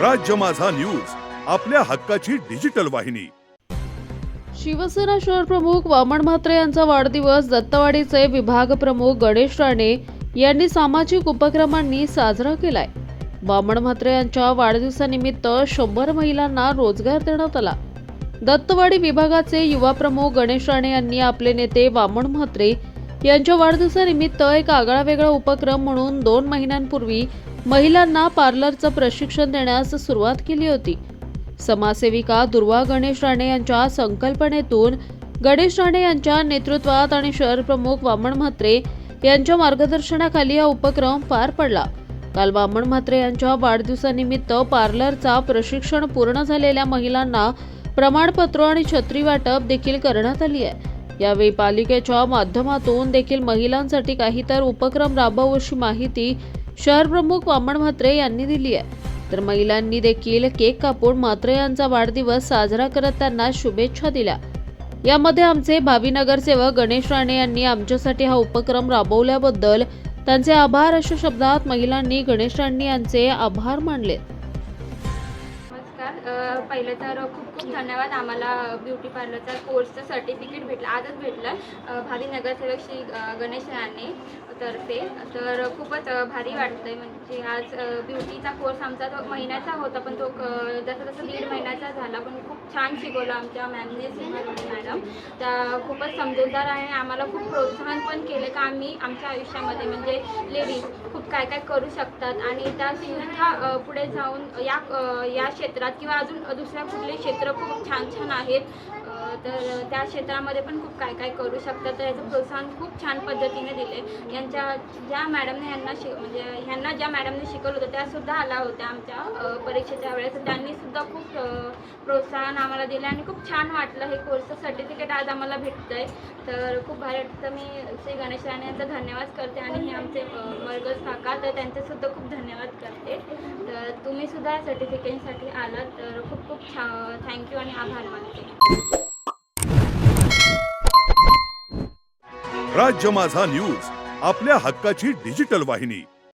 राज्य माझा न्यूज आपल्या हक्काची डिजिटल वाहिनी. शिवसेना शहर प्रमुख वामन म्हात्रे यांचा वाढदिवस दत्तवाडीचे विभाग प्रमुख गणेश राणे यांनी सामाजिक उपक्रमांनी साजरा केलाय. वामन म्हात्रे यांच्या वाढदिवसानिमित्त शंभर महिलांना रोजगार देण्यात आला. दत्तवाडी विभागाचे युवा प्रमुख गणेश राणे यांनी आपले नेते वामन म्हात्रे यांच्या वाढदिवसानिमित्त एक आगळा वेगळा उपक्रम म्हणून दोन महिन्यांपूर्वी महिलांना पार्लरचं प्रशिक्षण देण्यास सुरुवात केली होती. समाजसेविका दुर्वा गणेश राणे यांच्या संकल्पनेतून गणेश राणे यांच्या नेतृत्वात आणि शहर प्रमुख वामन म्हात्रे यांच्या मार्गदर्शनाखाली हा उपक्रम पार पडला. काल वामन म्हात्रे यांच्या वाढदिवसानिमित्त पार्लरचा प्रशिक्षण पूर्ण झालेल्या महिलांना प्रमाणपत्र आणि छत्री वाटप देखील करण्यात आली आहे. यावेळी पालिकेच्या माध्यमातून देखील महिलांसाठी काही तर उपक्रम राबवू अशी माहिती शहर प्रमुख वामन म्हात्रे यांनी दिली आहे. तर महिलांनी देखील केक कापून म्हात्रे यांचा वाढदिवस साजरा करत त्यांना शुभेच्छा दिल्या. यामध्ये आमचे भावी नगरसेवक गणेश राणे यांनी आमच्यासाठी हा उपक्रम राबवल्याबद्दल त्यांचे आभार अशा शब्दात महिलांनी गणेश राणे यांचे आभार मानले पहिलं तर खूप खूप धन्यवाद. आम्हाला ब्युटी पार्लरचा कोर्सचं सर्टिफिकेट भेटलं. आजच भेटलं. भारी भावी नगरसेवक श्री गणेश राणे तर्फे. तर खूपच भारी वाटतंय. म्हणजे आज ब्युटीचा कोर्स आमचा तो महिन्याचा होता पण तो जसं जसं दीड महिन्याचा झाला पण खूप छान शिकवलं आमच्या मॅमने सीमा मॅडम त्या खूपच समजूतदार आहे. आम्हाला खूप प्रोत्साहन पण केले का आम्ही आमच्या आयुष्यामध्ये म्हणजे लेडीज खूप काय काय करू शकतात. आणि त्या सुद्धा पुढे जाऊन या या क्षेत्रात किंवा अजून दुसऱ्या कुठले क्षेत्र खूप छान छान आहेत. तर त्या क्षेत्रामध्ये पण खूप काय काय करू शकतात. तर याचं प्रोत्साहन खूप छान पद्धतीने दिले यांच्या ज्या मॅडमने यांना शिक म्हणजे ह्यांना ज्या मॅडमने शिकवलं होतं त्यासुद्धा आल्या होत्या आमच्या परीक्षेच्या वेळेस. त्यांनीसुद्धा खूप प्रोत्साहन आम्हाला दिलं आणि खूप छान वाटलं हे कोर्सचं सर्टिफिकेट आज आम्हाला भेटतं आहे तर खूप भारी वाटतं मी श्री गणेश राणे यांचा धन्यवाद करते आणि हे आमचे अ, मरगज काका तर त्यांचेसुद्धा खूप धन्यवाद करते. तुम्ही सुद्धा या सर्टिफिकेटसाठी आलात. तर खूप खूप छा थँक्यू आणि आभार मानते. राज्य माझा न्यूज आपल्या हक्काची डिजिटल वाहिनी.